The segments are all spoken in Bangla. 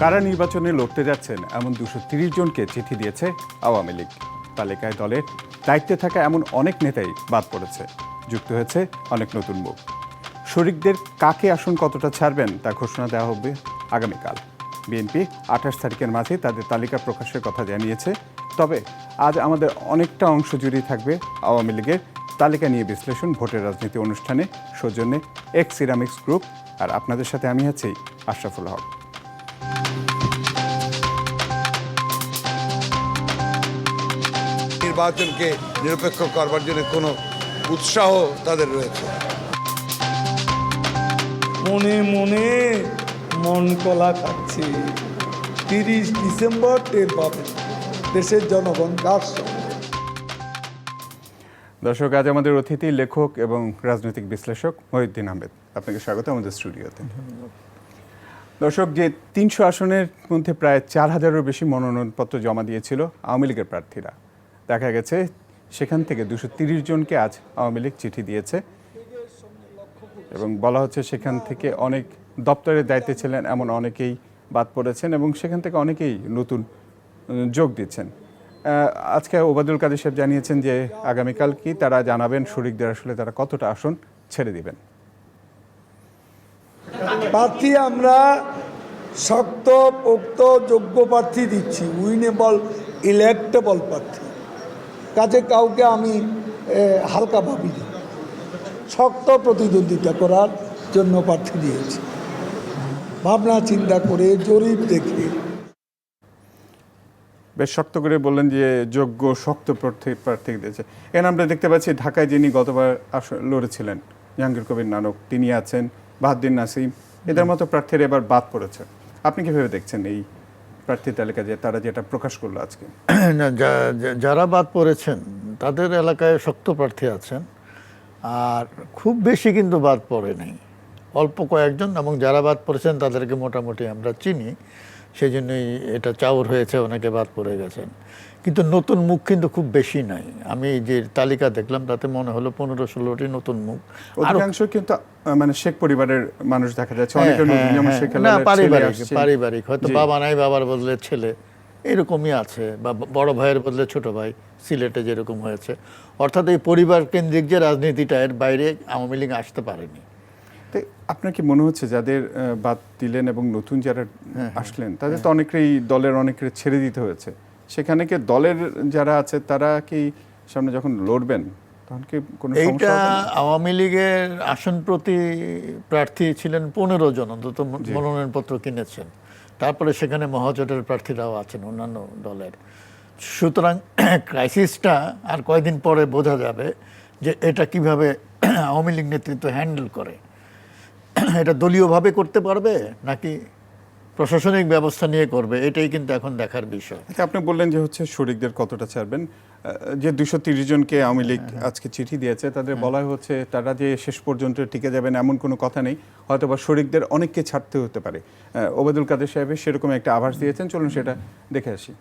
কারা নির্বাচনে লড়তে যাচ্ছেন? এমন দুশো তিরিশ জনকে চিঠি দিয়েছে আওয়ামী লীগ। তালিকায় দলের দায়িত্বে থাকা এমন অনেক নেতাই বাদ পড়েছে। যুক্ত হয়েছে অনেক নতুন মুখ। শরিকদের কাকে আসন কতটা ছাড়বেন তা ঘোষণা দেওয়া হবে আগামীকাল। বিএনপি আঠাশ তারিখের মাঝে তাদের তালিকা প্রকাশের কথা জানিয়েছে। তবে আজ আমাদের অনেকটা অংশ জুড়েই থাকবে আওয়ামী লীগের তালিকা নিয়ে বিশ্লেষণ ভোটের রাজনীতি অনুষ্ঠানে। সৌজন্যে এক্স সিরামিক্স গ্রুপ। আর আপনাদের সাথে আমি আছি আশরাফুল হক। নির্বাচনকে নিরপেক্ষ করবার জন্য কোনো উৎসাহ তাদের রয়েছে। মনে মনে মন কলা খাচ্ছি। তিরিশ ডিসেম্বর টের পাবেন দেশের জনগণ কার দর্শক আজ আমাদের অতিথি লেখক এবং রাজনৈতিক বিশ্লেষক মহিউদ্দিন আহমেদ। আপনাকে স্বাগত আমাদের স্টুডিওতে। দর্শক যে তিনশো আসনের মধ্যে প্রায় চার হাজারেরও বেশি মনোনয়নপত্র জমা দিয়েছিল আওয়ামী লীগের প্রার্থীরা। দেখা গেছে, সেখান থেকে দুশো তিরিশ জনকে আজ আওয়ামী লীগ চিঠি দিয়েছে এবং বলা হচ্ছে সেখান থেকে অনেক দপ্তরের দায়িত্বে ছিলেন এমন অনেকেই বাদ পড়েছেন এবং সেখান থেকে অনেকেই নতুন যোগ দিচ্ছেন। আজকে ওবাদুল কাদের সাহেব জানিয়েছেন যে আগামীকাল কি তারা জানাবেন শরিকদের আসলে তারা কতটা আসন ছেড়ে দিবেন। প্রার্থী আমরা শক্ত, পোক্ত, যোগ্য প্রার্থী দিচ্ছি, উইনেবল ইলেক্টেবল প্রার্থী। কাজে কাউকে আমি হালকা ভাবি না। শক্ত প্রতিদ্বন্দ্বিতা করার জন্য প্রার্থী দিয়েছি। ভাবনা চিন্তা করে জরিপ দেখে। বেশ শক্ত করে বললেন যে যোগ্য শক্ত প্রার্থী প্রার্থী দিয়েছে। এখানে আমরা দেখতে পাচ্ছি ঢাকায় যিনি গতবার আস- লড়েছিলেন জাহাঙ্গীর কবির নানক তিনি আছেন বাহাদ্দিন নাসিম। এদের মতো প্রার্থীরা এবার বাদ পড়েছে। আপনি কীভাবে দেখছেন এই প্রার্থী তালিকা যে তারা যেটা প্রকাশ করল আজকে। না যারা বাদ পড়েছেন, তাদের এলাকায় শক্ত প্রার্থী আছেন, আর খুব বেশি কিন্তু বাদ পড়ে নাই। অল্প কয়েকজন, এবং যারা বাদ পড়েছেন, তাদেরকে মোটামুটি আমরা চিনি। সেই জন্যই এটা চাউর হয়েছে অনেকে বাদ পড়ে গেছেন। কিন্তু নতুন মুখ কিন্তু খুব বেশি নাই। আমি যে তালিকা দেখলাম তাতে মনে হলো পনেরো ষোলোটি নতুন মুখ। অধিকাংশ কিন্তু মানে শেখ পরিবারের মানুষ দেখা যাচ্ছে। হ্যাঁ, অনেকে হ্যাঁ, যেমন হ্যাঁ। শেখ না পারিবারিক পারিবারিক। হয়তো বাবা নাই বাবার বদলে ছেলে। এরকমই আছে বা বড় ভাইয়ের বদলে ছোট ভাই সিলেটে যেরকম হয়েছে। অর্থাৎ এই পরিবার কেন্দ্রিক যে রাজনীতিটা এর বাইরে আওয়ামী লীগ আসতে পারেনি। আপনার কি মনে হচ্ছে যাদের বাদ দিলেন এবং নতুন যারা হ্যাঁ, আসলেন তাদের তো অনেকেই দলের অনেকের ছেড়ে দিতে হয়েছে। সেখানে কি দলের যারা আছে তারা কি সামনে যখন লড়বেন তখন কি কোনো এইটা আওয়ামী লীগের আসন প্রতি প্রার্থী ছিলেন পনেরো জন অন্তত মনোনয়নপত্র কিনেছেন। তারপরে সেখানে মহাজোটের প্রার্থীরাও আছেন অন্যান্য দলের। সুতরাং ক্রাইসিসটা আর কয়দিন পরে বোঝা যাবে যে এটা কীভাবে আওয়ামী লীগ নেতৃত্ব হ্যান্ডেল করে। এটা দলীয়ভাবে করতে পারবে নাকি প্রশাসনিক ব্যবস্থা নিয়ে করবে? এটাই কিন্তু এখন দেখার বিষয়। আচ্ছা, আপনি বললেন যে হচ্ছে শরিকদের কতটা ছাড়বেন। যে দুশো তিরিশ জনকে আওয়ামী লীগ হ্যাঁ, আজকে চিঠি দিয়েছে তাদের বলা হচ্ছে তারা যে শেষ পর্যন্ত টিকে যাবেন এমন কোনো কথা নেই হয়তো বা শরিকদের অনেককে ছাড়তে হতে পারে। ওবায়দুল কাদের সাহেবের সেরকম একটা আভাস দিয়েছেন চলুন সেটা দেখে আসি।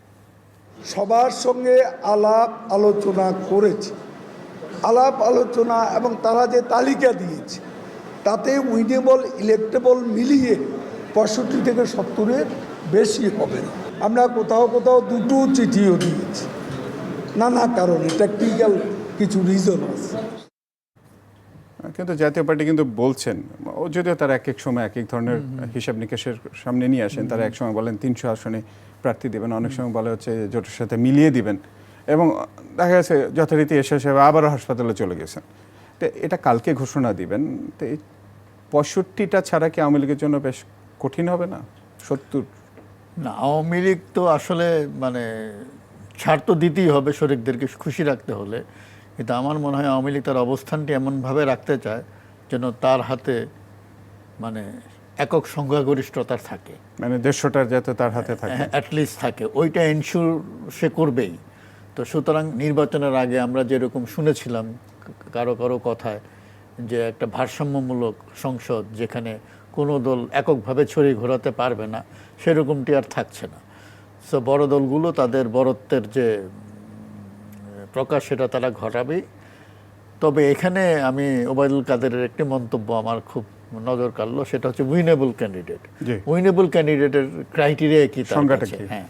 সবার সঙ্গে আলাপ আলোচনা করেছি। আলাপ আলোচনা এবং তারা যে তালিকা দিয়েছে তাতে উইনেবল ইলেক্টেবল মিলিয়ে পঁয়ষট্টি থেকে সত্তরের বেশি হবে। আমরা কোথাও কোথাও দুটো চিঠিও দিয়েছি। নানা কারণে টেকনিক্যাল কিছু রিজন আছে। কিন্তু জাতীয় পার্টি কিন্তু বলছেন ও যদিও তারা এক এক সময় এক এক ধরনের হিসাব নিকাশের সামনে নিয়ে আসেন তারা এক সময় বলেন তিনশো আসনে প্রার্থী দেবেন অনেক সময় বলে হচ্ছে জোটের সাথে মিলিয়ে দিবেন। এবং দেখা গেছে যথারীতি এসে এসে আবারও হাসপাতালে চলে গেছেন। তো এটা কালকে ঘোষণা দিবেন তো পঁয়ষট্টিটা ছাড়া কি আওয়ামী লীগের জন্য বেশ কঠিন হবে না? সত্তর। না আওয়ামী লীগ তো আসলে মানে ছাড় তো দিতেই হবে শরিকদেরকে খুশি রাখতে হলে। কিন্তু আমার মনে হয় আওয়ামী লীগ তার অবস্থানটি এমনভাবে রাখতে চায় যেন তার হাতে মানে একক সংখ্যাগরিষ্ঠতার থাকে। মানে দেড়শোটার যাতে তার হাতে থাকে। অ্যাটলিস্ট থাকে। ওইটা এনশিওর সে করবেই। তো সুতরাং নির্বাচনের আগে আমরা যেরকম শুনেছিলাম কারও কারও কথায় যে একটা ভারসাম্যমূলক সংসদ যেখানে কোনো দল এককভাবে ছড়িয়ে ঘোরাতে পারবে না সেরকমটি আর থাকছে না। সো বড় দলগুলো তাদের বড়ত্বের যে প্রকাশ সেটা তারা ঘটাবেই তবে এখানে আমি ওবায়দুল কাদেরের একটি মন্তব্য আমার খুব নজর কাড়লো সেটা হচ্ছে উইনেবল ক্যান্ডিডেট। উইনেবল ক্যান্ডিডেটের ক্রাইটেরিয়া? কি? হ্যাঁ।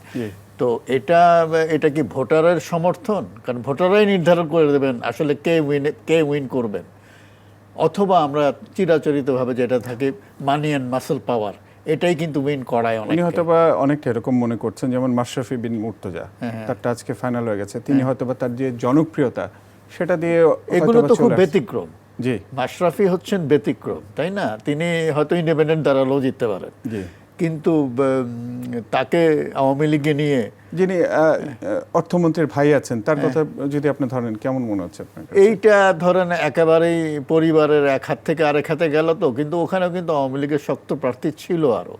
তো এটা এটা কি ভোটারের সমর্থন? কারণ ভোটাররাই নির্ধারণ করে দেবেন আসলে কে উইন কে উইন করবেন। অথবা আমরা চিরাচরিতভাবে যেটা থাকে মানি অ্যান্ড মাসেল পাওয়ার এটাই কিন্তু উইন করায় অনেক উনি হয়তো বা অনেকটা এরকম মনে করছেন যেমন মাশরাফি বিন মুর্তজা তার তারটা আজকে ফাইনাল হয়ে গেছে। তিনি হয়তো বা তার যে জনপ্রিয়তা সেটা দিয়ে এগুলো তো খুব ব্যতিক্রম। জি। মাশরাফি হচ্ছেন ব্যতিক্রম তাই না? তিনি হয়তো ইন্ডিপেন্ডেন্ট দাঁড়ালেও জিততে পারেন। জি। কিন্তু তাকে আওয়ামী লীগে নিয়ে যিনি অর্থমন্ত্রীর ভাই আছেন তার হ্যাঁ। কথা যদি আপনি ধরেন কেমন মনে হচ্ছে আপনার এইটা ধরেন একেবারেই পরিবারের এক হাত থেকে আরেক হাতে গেল তো কিন্তু ওখানেও কিন্তু আওয়ামী লীগের শক্ত প্রার্থী ছিল আরও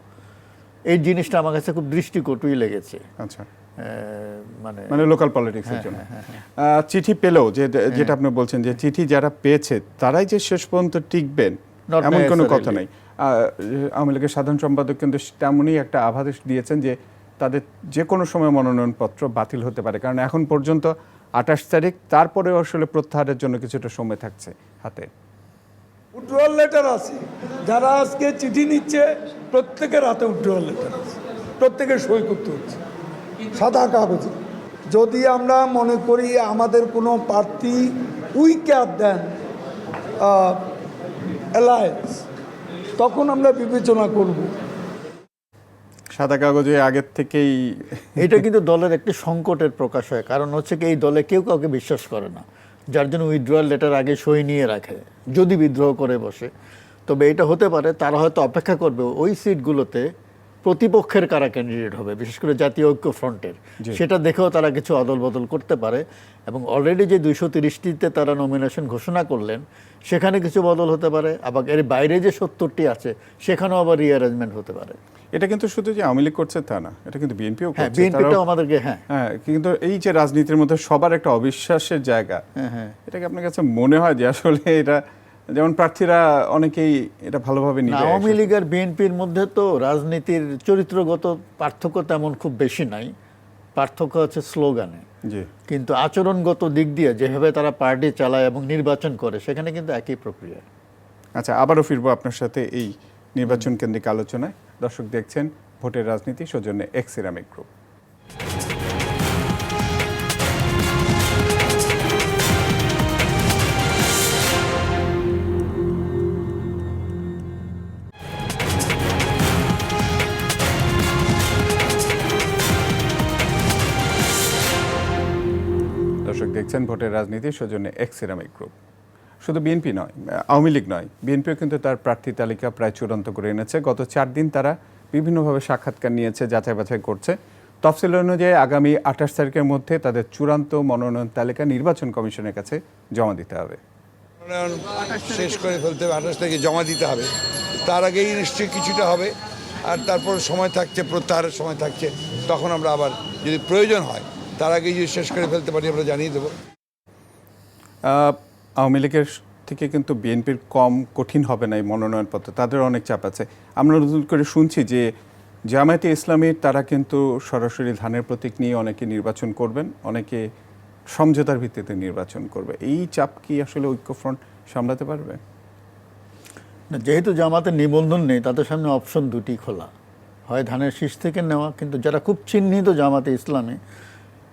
এই জিনিসটা আমার কাছে খুব দৃষ্টিকটুই লেগেছে। আচ্ছা। মানে মানে লোকাল পলিটিক্সের হ্যাঁ, জন্য। আহ, চিঠি পেলেও যে যেটা আপনি বলছেন যে চিঠি যারা পেয়েছে তারাই যে শেষ পর্যন্ত টিকবেন এমন কোনো কথা নেই। আওয়ামী লীগের সাধারণ সম্পাদক কিন্তু তেমনই একটা আভাস দিয়েছেন যে তাদের যে কোনো সময় মনোনয়নপত্র বাতিল হতে পারে। কারণ এখন পর্যন্ত আঠাশ তারিখ, তারপরেও আসলে প্রত্যাহারের জন্য কিছুটা সময় থাকছে হাতে। উইথড্রয়াল লেটার আছে। যারা আজকে চিঠি নিচ্ছে, প্রত্যেকের হাতে উইথড্রয়াল লেটার আছে। প্রত্যেকে সই করতে হচ্ছে। সাদা কাগজে। যদি আমরা মনে করি আমাদের কোনো প্রার্থী উইকার দেন অ্যালায়েন্স তখন আমরা বিবেচনা করব। সাদা কাগজে আগের থেকেই এটা কিন্তু দলের একটি সংকটের প্রকাশ হয় কারণ হচ্ছে কি এই দলে কেউ কাউকে বিশ্বাস করে না। যার জন্য উইথড্রয়াল লেটার আগে সই নিয়ে রাখে যদি বিদ্রোহ করে বসে। তবে এটা হতে পারে তারা হয়তো অপেক্ষা করবে ওই সিটগুলোতে প্রতিপক্ষের কারা ক্যান্ডিডেট হবে বিশেষ করে জাতীয় ঐক্য ফ্রন্টের সেটা দেখেও তারা কিছু অদল বদল করতে পারে। এবং অলরেডি যে দুইশো তিরিশটিতে তারা নমিনেশন ঘোষণা করলেন সেখানে কিছু বদল হতে পারে। আবার এর বাইরে যে সত্তরটি আছে সেখানেও আবার রিঅ্যারেঞ্জমেন্ট হতে পারে। এটা কিন্তু শুধু যে আওয়ামী লীগ করছে তা না এটা কিন্তু বিএনপিও হ্যাঁ করছে। বিএনপিটাও আমাদেরকে হ্যাঁ। হ্যাঁ কিন্তু এই যে রাজনীতির মধ্যে সবার একটা অবিশ্বাসের জায়গা হ্যাঁ হ্যাঁ। এটা কি আপনার কাছে মনে হয় যে আসলে এটা যেমন প্রার্থীরা অনেকেই এটা ভালোভাবে না, নিবে আওয়ামী লীগ আর বিএনপির মধ্যে তো রাজনীতির চরিত্রগত পার্থক্য তেমন খুব বেশি নাই। পার্থক্য হচ্ছে স্লোগানে। কিন্তু আচরণগত দিক দিয়ে যেভাবে তারা পার্টি চালায় এবং নির্বাচন করে সেখানে কিন্তু একই প্রক্রিয়া। আচ্ছা আবারও ফিরবো আপনার সাথে এই নির্বাচন কেন্দ্রিক আলোচনায়। দর্শক দেখছেন ভোটের রাজনীতি সৌজন্যে এক্স সিরামিক গ্রুপ দেখছেন ভোটের রাজনীতি, সৌজন্যে এক্স সিরামিক গ্রুপ শুধু বিএনপি নয়, আওয়ামী লীগ নয় বিএনপিও কিন্তু তার প্রার্থী তালিকা প্রায় চূড়ান্ত করে এনেছে। গত চার দিন তারা বিভিন্নভাবে সাক্ষাৎকার নিয়েছে, যাচাই বাছাই করছে। তফসিল অনুযায়ী আগামী আঠাশ তারিখের মধ্যে তাদের চূড়ান্ত মনোনয়ন তালিকা নির্বাচন কমিশনের কাছে জমা দিতে হবে। শেষ করে ফেলতে হবে, আঠাশ তারিখে জমা দিতে হবে। তার আগেই নিশ্চয়ই কিছুটা হবে, আর তারপর সময় থাকছে, প্রত্যাহারের সময় থাকছে, তখন আমরা আবার যদি প্রয়োজন হয় তার আগেই যদি শেষ করে ফেলতে পারি আমরা জানিয়ে দেবো। আওয়ামী লীগের থেকে কিন্তু বিএনপির কম কঠিন হবে না এই মনোনয়নপত্র। তাদের অনেক চাপ আছে। আমরা নতুন করে শুনছি যে জামায়াতে ইসলামীর তারা কিন্তু সরাসরি ধানের প্রতীক নিয়ে অনেকে নির্বাচন করবেন অনেকে সমঝোতার ভিত্তিতে নির্বাচন করবে। এই চাপ কি আসলে ঐক্যফ্রন্ট সামলাতে পারবে? না, যেহেতু জামাতের নিবন্ধন নেই তাদের সামনে অপশন দুটি খোলা। হয় ধানের শীষ থেকে নেওয়া কিন্তু যারা খুব চিহ্নিত জামাতে ইসলামী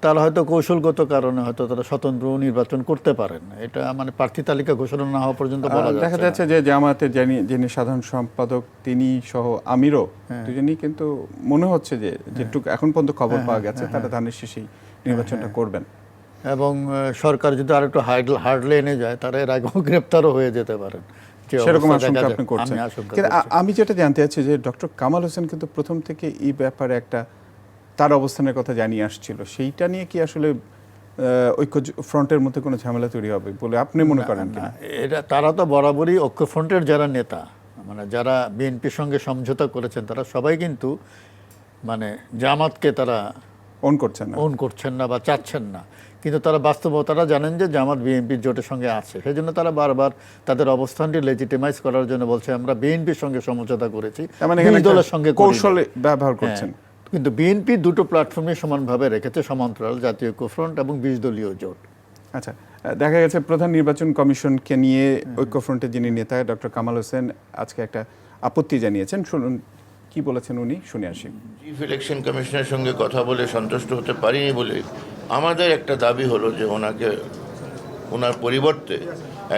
তারা হয়তো কৌশলগত কারণে হয়তো তারা স্বতন্ত্র নির্বাচন করতে পারেন এটা মানে প্রার্থী তালিকা ঘোষণা না হওয়া পর্যন্ত বলা দেখা যাচ্ছে যে জামায়াতের যিনি সাধারণ সম্পাদক তিনি সহ আমিরও হ্যাঁ। দুজনই কিন্তু মনে হচ্ছে যে যেটুকু এখন পর্যন্ত খবর পাওয়া গেছে হ্যাঁ, তারা ধানের শীষেই নির্বাচনটা করবেন। এবং সরকার যদি আরেকটু হার্ড হার্ডলে এনে যায় তারা এর আগেও গ্রেপ্তারও হয়ে যেতে পারেন। সেরকম আশঙ্কা আপনি করছেন। আমি যেটা জানতে চাচ্ছি যে ডক্টর কামাল হোসেন কিন্তু প্রথম থেকে এই ব্যাপারে একটা তার অবস্থানের কথা জানিয়ে আসছিল। সেইটা নিয়ে কি আসলে ঐক্য ফ্রন্টের মধ্যে কোনো ঝামেলা তৈরি হবে বলে আপনি মনে করেন না, এটা তারা তো বরাবরই ঐক্য ফ্রন্টের যারা নেতা মানে যারা বিএনপির সঙ্গে সমঝোতা করেছেন তারা সবাই কিন্তু মানে জামাতকে তারা অন করছেন না। ওন করছেন না বা চাচ্ছেন না। কিন্তু তারা বাস্তবতারা জানেন যে জামাত বিএনপির জোটের সঙ্গে আছে। সেই জন্য তারা বারবার তাদের অবস্থানটি লেজিটিমাইজ করার জন্য বলছে আমরা বিএনপির সঙ্গে সমঝোতা করেছি মানে দলের সঙ্গে। কৌশল ব্যবহার করছেন। হ্যাঁ, কিন্তু বিএনপি দুটো প্ল্যাটফর্মে সমানভাবে রেখেছে সমান্তরাল জাতীয় ঐক্যফ্রন্ট এবং বিশ দলীয় জোট। আচ্ছা দেখা গেছে প্রধান নির্বাচন কমিশনকে নিয়ে ঐক্যফ্রন্টের যিনি নেতা ডক্টর কামাল হোসেন আজকে একটা আপত্তি জানিয়েছেন। শুনুন কি বলেছেন উনি? শুনে আসি। চিফ ইলেকশন কমিশনের সঙ্গে কথা বলে সন্তুষ্ট হতে পারিনি বলে আমাদের একটা দাবি হলো যে ওনাকে ওনার পরিবর্তে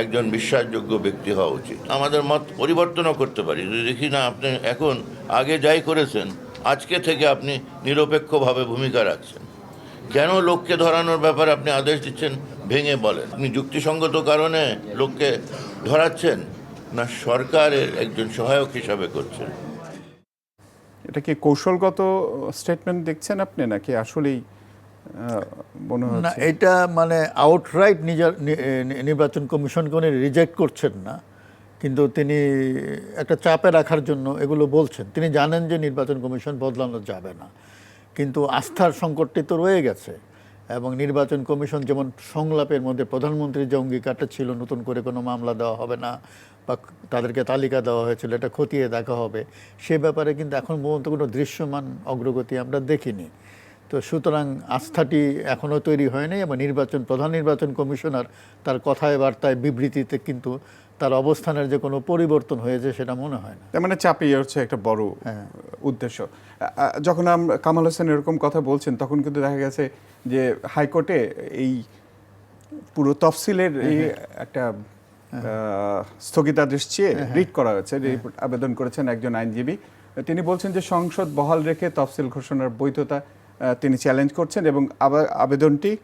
একজন বিশ্বাসযোগ্য ব্যক্তি হওয়া উচিত। আমাদের মত পরিবর্তনও করতে পারি। যদি দেখি না আপনি এখন আগে যাই করেছেন আজকে থেকে আপনি নিরপেক্ষভাবে ভূমিকা রাখছেন। কেন লোককে ধরানোর ব্যাপারে আপনি আদেশ দিচ্ছেন ভেঙে বলেন। আপনি যুক্তিসঙ্গত কারণে লোককে ধরাচ্ছেন না সরকারের একজন সহায়ক হিসাবে করছেন? এটা কি কৌশলগত স্টেটমেন্ট দেখছেন আপনি নাকি আসলেই মনে না এটা মানে আউটরাইট নির্বাচন কমিশনকে উনি রিজেক্ট করছেন না। কিন্তু তিনি একটা চাপে রাখার জন্য এগুলো বলছেন। তিনি জানেন যে নির্বাচন কমিশন বদলানো যাবে না। কিন্তু আস্থার সংকটটি তো রয়ে গেছে এবং নির্বাচন কমিশন যেমন সংলাপের মধ্যে প্রধানমন্ত্রীর যে অঙ্গীকারটা ছিল, নতুন করে কোনো মামলা দেওয়া হবে না বা তাদেরকে তালিকা দেওয়া হয়েছিল, এটা খতিয়ে দেখা হবে, সে ব্যাপারে কিন্তু এখন পর্যন্ত কোনো দৃশ্যমান অগ্রগতি আমরা দেখিনি। তো সুতরাং আস্থাটি এখনও তৈরি হয়নি এবং নির্বাচন, প্রধান নির্বাচন কমিশনার তার কথায়, বার্তায় বিবৃতিতে কিন্তু তার অবস্থানের যে কোনো পরিবর্তন হয়েছে সেটা মনে হয় না। তার মানে চাপিয়ে হচ্ছে একটা বড় উদ্দেশ্য। আ- আ- যখন আমরা কামাল হোসেন এরকম কথা বলছেন তখন কিন্তু দেখা গেছে যে হাইকোর্টে এই পুরো তফসিলের এই একটা আহ, স্থগিতাদেশ চেয়ে রিট করা হয়েছে আবেদন করেছেন একজন আইনজীবী। তিনি বলছেন যে সংসদ বহাল রেখে তফসিল ঘোষণার বৈধতা তিনি চ্যালেঞ্জ করছেন এবং আবা- আবেদনটি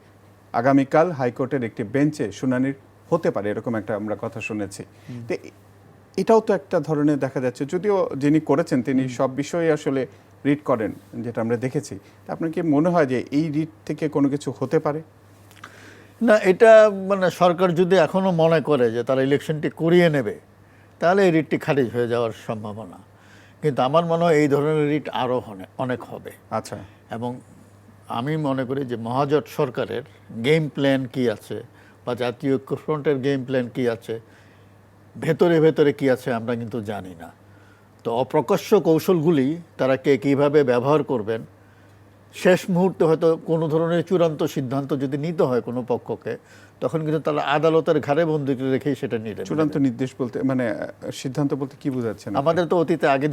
আগামীকাল হাইকোর্টের একটি বেঞ্চে শুনানির হতে পারে এরকম একটা আমরা কথা শুনেছি। তো এটাও তো একটা ধরনের দেখা যাচ্ছে যদিও যিনি করেছেন তিনি সব বিষয়ে আসলে রিড করেন যেটা আমরা দেখেছি। আপনার কি মনে হয় যে এই রিড থেকে কোনো কিছু হতে পারে? না এটা মানে সরকার যদি এখনও মনে করে যে তারা ইলেকশনটি করিয়ে নেবে তাহলে এই রিটটি খারিজ হয়ে যাওয়ার সম্ভাবনা। কিন্তু আমার মনে হয় এই ধরনের রিট আরও অনেক হবে। আচ্ছা। এবং আমি মনে করি যে মহাজোট সরকারের গেম প্ল্যান কি আছে বা জাতীয় ঐক্যফ্রন্টের গেম প্ল্যান কী আছে? ভেতরে ভেতরে কি আছে আমরা কিন্তু জানি না। তো অপ্রকাশ্য কৌশলগুলি তারা কে কীভাবে ব্যবহার করবেন শেষ মুহূর্তে হয়তো কোনো ধরনের চূড়ান্ত সিদ্ধান্ত যদি নিতে হয় কোনো পক্ষকে তখন কিন্তু তারা আদালতের ঘাড়ে বন্দি রেখেই সেটা নিয়ে চূড়ান্ত নির্দেশ বলতে মানে সিদ্ধান্ত বলতে কি বোঝাচ্ছেন আমাদের তো অতীতে আগে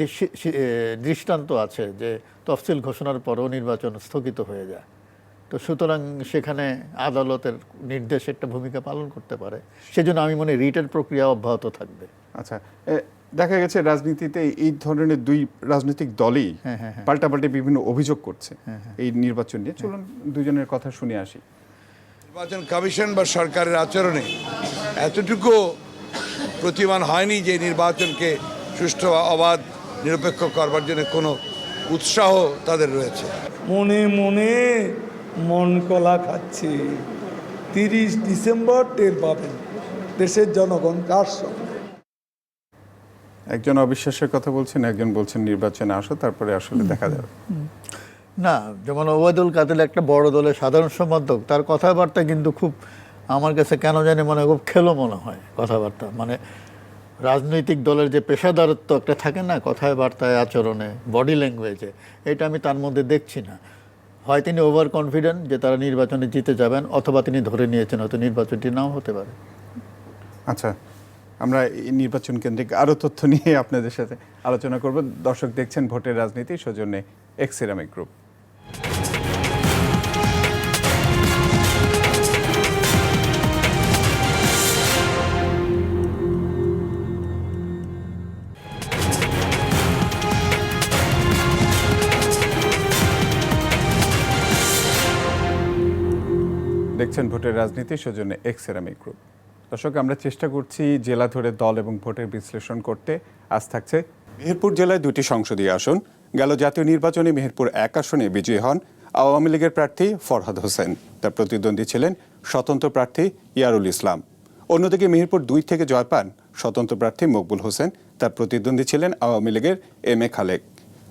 দৃষ্টান্ত আছে যে তফসিল ঘোষণার পরও নির্বাচন স্থগিত হয়ে যায়। তো সুতরাং সেখানে আদালতের নির্দেশ একটা ভূমিকা পালন করতে পারে। সেজন্য আমি মনে হয় রিটের প্রক্রিয়া অব্যাহত থাকবে। আচ্ছা এ, দেখা গেছে রাজনীতিতে এই ধরনের দুই রাজনৈতিক দলই হ্যাঁ, হ্যাঁ, হ্যাঁ। পাল্টাপাল্টি বিভিন্ন অভিযোগ করছে এই নির্বাচন নিয়ে। চলুন দুজনের কথা শুনে আসি। নির্বাচন কমিশন বা সরকারের আচরণে এতটুকু প্রতিমান হয়নি যে নির্বাচনকে সুষ্ঠু অবাধ নিরপেক্ষ করবার জন্য কোনো উৎসাহ তাদের রয়েছে। মনে মনে মন কলা খাচ্ছে। তিরিশ ডিসেম্বর টের পাবেন দেশের জনগণ কার সঙ্গে একজন অবিশ্বাসের কথা বলছেন একজন বলছেন নির্বাচনে আসো তারপরে আসলে দেখা যাবে। না যেমন ওবায়দুল কাদের একটা বড় দলের সাধারণ সম্পাদক তার কথাবার্তা কিন্তু খুব আমার কাছে কেন জানি মনে হয় খুব খেলো মনে হয় কথাবার্তা। মানে রাজনৈতিক দলের যে পেশাদারত্ব একটা থাকে না কথায় বার্তায় আচরণে বডি ল্যাঙ্গুয়েজে এটা আমি তার মধ্যে দেখছি না। হয় তিনি ওভার কনফিডেন্ট যে তারা নির্বাচনে জিতে যাবেন, অথবা তিনি ধরে নিয়েছেন হয়তো নির্বাচনটি নাও হতে পারে। আচ্ছা আমরা এই নির্বাচন কেন্দ্রিক আরও তথ্য নিয়ে আপনাদের সাথে আলোচনা করব। দর্শক দেখছেন ভোটের রাজনীতি, সৌজন্যে এক্সিরামিক গ্রুপ দেখছেন ভোটের রাজনীতি, সৌজন্যে এক্স সেরামিক গ্রুপ দর্শক, আমরা চেষ্টা করছি জেলা ধরে দল এবং ভোটের বিশ্লেষণ করতে। আজ থাকছে মেহেরপুর জেলায় দুটি সংসদীয় আসন। গেল জাতীয় নির্বাচনে মেহেরপুর এক আসনে বিজয়ী হন আওয়ামী লীগের প্রার্থী ফরহাদ হোসেন। তার প্রতিদ্বন্দ্বী ছিলেন স্বতন্ত্র প্রার্থী ইয়ারুল ইসলাম। অন্যদিকে মেহেরপুর দুই থেকে জয় পান স্বতন্ত্র প্রার্থী মকবুল হোসেন। তার প্রতিদ্বন্দ্বী ছিলেন আওয়ামী লীগের এম এ খালেক।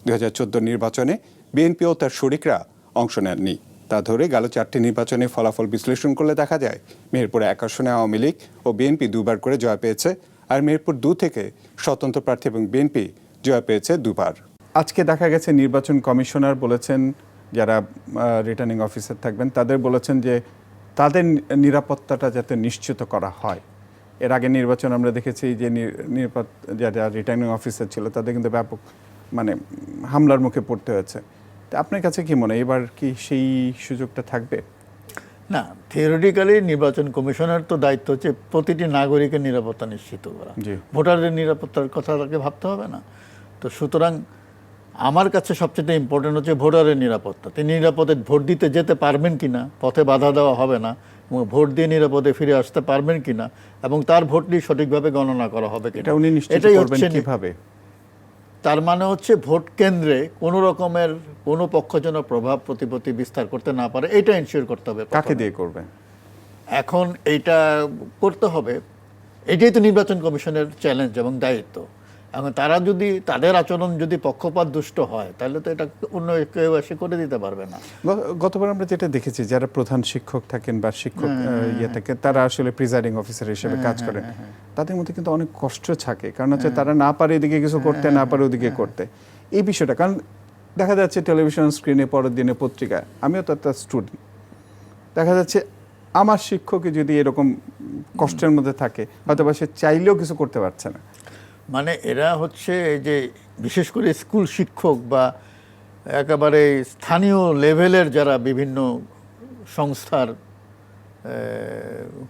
দুই নির্বাচনে বিএনপি ও তার শরিকরা অংশ নেননি। তা ধরে গেল চারটি নির্বাচনে ফলাফল বিশ্লেষণ করলে দেখা যায়, মেহেরপুর এক আসনে আওয়ামী লীগ ও বিএনপি দুবার করে জয় পেয়েছে আর মেহেরপুর দু থেকে স্বতন্ত্র প্রার্থী এবং বিএনপি জয় পেয়েছে দুবার। আজকে দেখা গেছে নির্বাচন কমিশনার বলেছেন, যারা রিটার্নিং অফিসার থাকবেন, তাদের বলেছেন যে তাদের নিরাপত্তাটা যাতে নিশ্চিত করা হয়। এর আগে নির্বাচন আমরা দেখেছি যে নি- নিরাপদ যারা রিটার্নিং অফিসার ছিল, তাদের কিন্তু ব্যাপক মানে হামলার মুখে পড়তে হয়েছে। তা আপনার কাছে কি মনে হয়? এবার কি সেই সুযোগটা থাকবে? না থিওরিটিক্যালি নির্বাচন কমিশনের তো দায়িত্ব হচ্ছে প্রতিটি নাগরিকের নিরাপত্তা নিশ্চিত করা। ভোটারদের নিরাপত্তার কথা তাকে ভাবতে হবে না। তো সুতরাং আমার কাছে সবচেয়ে ইম্পর্টেন্ট হচ্ছে ভোটারের নিরাপত্তা। তিনি নিরাপদে ভোট দিতে যেতে পারবেন কিনা পথে বাধা দেওয়া হবে না এবং ভোট দিয়ে নিরাপদে ফিরে আসতে পারবেন কিনা এবং তার ভোটটি সঠিকভাবে গণনা করা হবে কিনা এটা উনি নিশ্চিত এটাই হচ্ছে নি- কীভাবে? তার মানে হচ্ছে ভোট কেন্দ্রে কোনো রকমের কোনো পক্ষ যেন প্রভাব প্রতিপত্তি বিস্তার করতে না পারে এটা এনশিওর করতে হবে কাকে দিয়ে করবে? এখন এইটা করতে হবে। এটাই তো নির্বাচন কমিশনের চ্যালেঞ্জ এবং দায়িত্ব। এখন তারা যদি তাদের আচরণ যদি পক্ষপাত দুষ্ট হয় তাহলে তো এটা অন্য কেউ এসে করে দিতে পারবে না। গতবার আমরা যেটা দেখেছি যারা প্রধান শিক্ষক থাকেন বা শিক্ষক ইয়ে থাকেন তারা আসলে প্রিজাইডিং অফিসার হিসেবে কাজ করেন। তাদের মধ্যে কিন্তু অনেক কষ্ট থাকে। কারণ হচ্ছে তারা না পারে এদিকে কিছু করতে না পারে ওদিকে করতে। এই বিষয়টা কারণ দেখা যাচ্ছে টেলিভিশন স্ক্রিনে পরের দিনে পত্রিকা আমিও তো একটা স্টুডেন্ট দেখা যাচ্ছে আমার শিক্ষকই যদি এরকম কষ্টের মধ্যে থাকে হয়তো বা সে চাইলেও কিছু করতে পারছে না। মানে এরা হচ্ছে এই যে বিশেষ করে স্কুল শিক্ষক বা একেবারে স্থানীয় লেভেলের যারা বিভিন্ন সংস্থার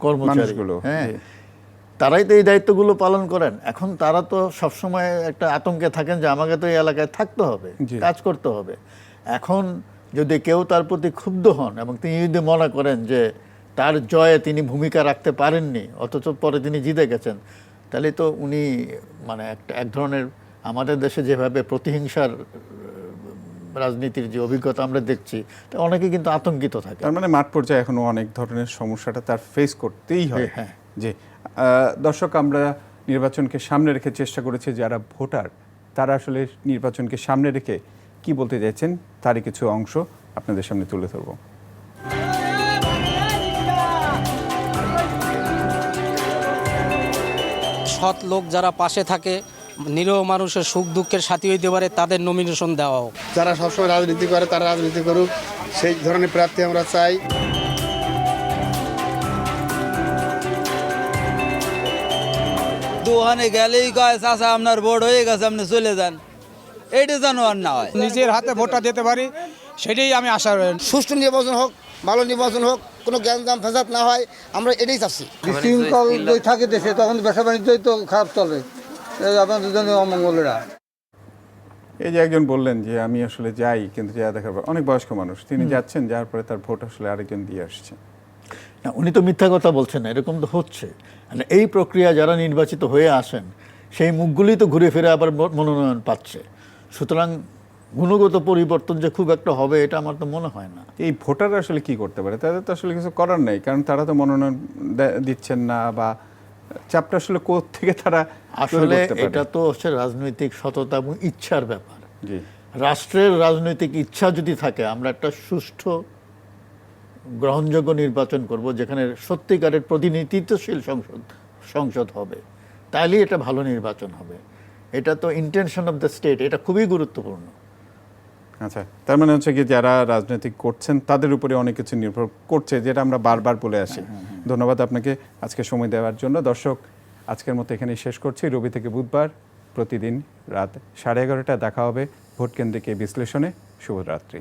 কর্মচারী হ্যাঁ তারাই তো এই দায়িত্বগুলো পালন করেন। এখন তারা তো সবসময় একটা আতঙ্কে থাকেন যে আমাকে তো এই এলাকায় থাকতে হবে কাজ করতে হবে। এখন যদি কেউ তার প্রতি ক্ষুব্ধ হন এবং তিনি যদি মনে করেন যে তার জয়ে তিনি ভূমিকা রাখতে পারেননি অথচ পরে তিনি জিতে গেছেন তাহলে তো উনি মানে একটা এক ধরনের আমাদের দেশে যেভাবে প্রতিহিংসার রাজনীতির যে অভিজ্ঞতা আমরা দেখছি তা অনেকে কিন্তু আতঙ্কিত থাকে। তার মানে মাঠ পর্যায়ে এখনও অনেক ধরনের সমস্যাটা তার ফেস করতেই হয়। হ্যাঁ। যে দর্শক আমরা নির্বাচনকে সামনে রেখে চেষ্টা করেছি যারা ভোটার তারা আসলে নির্বাচনকে সামনে রেখে কি বলতে চাইছেন তারই কিছু অংশ আপনাদের সামনে তুলে ধরবো। সৎ লোক যারা পাশে থাকে নিরহ মানুষের সুখ দুঃখের সাথী হইতে পারে তাদের নমিনেশন দেওয়া হোক। যারা সবসময় রাজনীতি করে তারা রাজনীতি করুক। সেই ধরনের প্রার্থী আমরা চাই। দোকানে গেলেই কয় চাষা আপনার ভোট হয়ে গেছে আপনি চলে যান। এইটা যেন আর না হয়। নিজের হাতে ভোটটা দিতে পারি সেটাই আমি আশা রয়েন সুষ্ঠু নির্বাচন হোক ভালো নির্বাচন হোক কোনো জ্ঞানজাম ফেসাদ না হয় আমরা এটাই চাচ্ছি। বিশৃঙ্খল যদি থাকে দেশে তখন ব্যবসা বাণিজ্যই তো খারাপ চলবে এই আপনাদের জন্য অমঙ্গলেরা। এই যে একজন বললেন যে আমি আসলে যাই কিন্তু যা দেখার পর- অনেক বয়স্ক মানুষ তিনি যাচ্ছেন যাওয়ার পরে তার ভোট আসলে আরেকজন দিয়ে আসছে। না উনি তো মিথ্যা কথা বলছেন না এরকম তো হচ্ছে। মানে এই প্রক্রিয়া যারা নির্বাচিত হয়ে আসেন সেই মুখগুলি তো ঘুরে ফিরে আবার মনোনয়ন পাচ্ছে। সুতরাং গুণগত পরিবর্তন যে খুব একটা হবে এটা আমার তো মনে হয় না। এই ভোটাররা আসলে কি করতে পারে? তাদের তো আসলে কিছু করার নেই কারণ তারা তো মনোনয়ন দিচ্ছেন না বা চাপটা আসলে থেকে তারা আসলে এটা তো হচ্ছে রাজনৈতিক সততা এবং ইচ্ছার ব্যাপার। রাষ্ট্রের রাজনৈতিক ইচ্ছা যদি থাকে আমরা একটা সুষ্ঠু গ্রহণযোগ্য নির্বাচন করব যেখানে সত্যিকারের প্রতিনিধিত্বশীল সংসদ সংসদ হবে। তাহলেই এটা ভালো নির্বাচন হবে। এটা তো ইন্টেনশন অফ দ্য স্টেট এটা খুবই গুরুত্বপূর্ণ। আচ্ছা তার মানে হচ্ছে কি যারা রাজনৈতিক করছেন তাদের উপরে অনেক কিছু নির্ভর করছে যেটা আমরা বারবার বলে আসি। ধন্যবাদ আপনাকে আজকে সময় দেওয়ার জন্য। দর্শক আজকের মতো এখানে শেষ করছি। রবি থেকে বুধবার প্রতিদিন রাত সাড়ে এগারোটায় দেখা হবে। ভোট কেন্দ্রিক এই বিশ্লেষণে। শুভরাত্রি।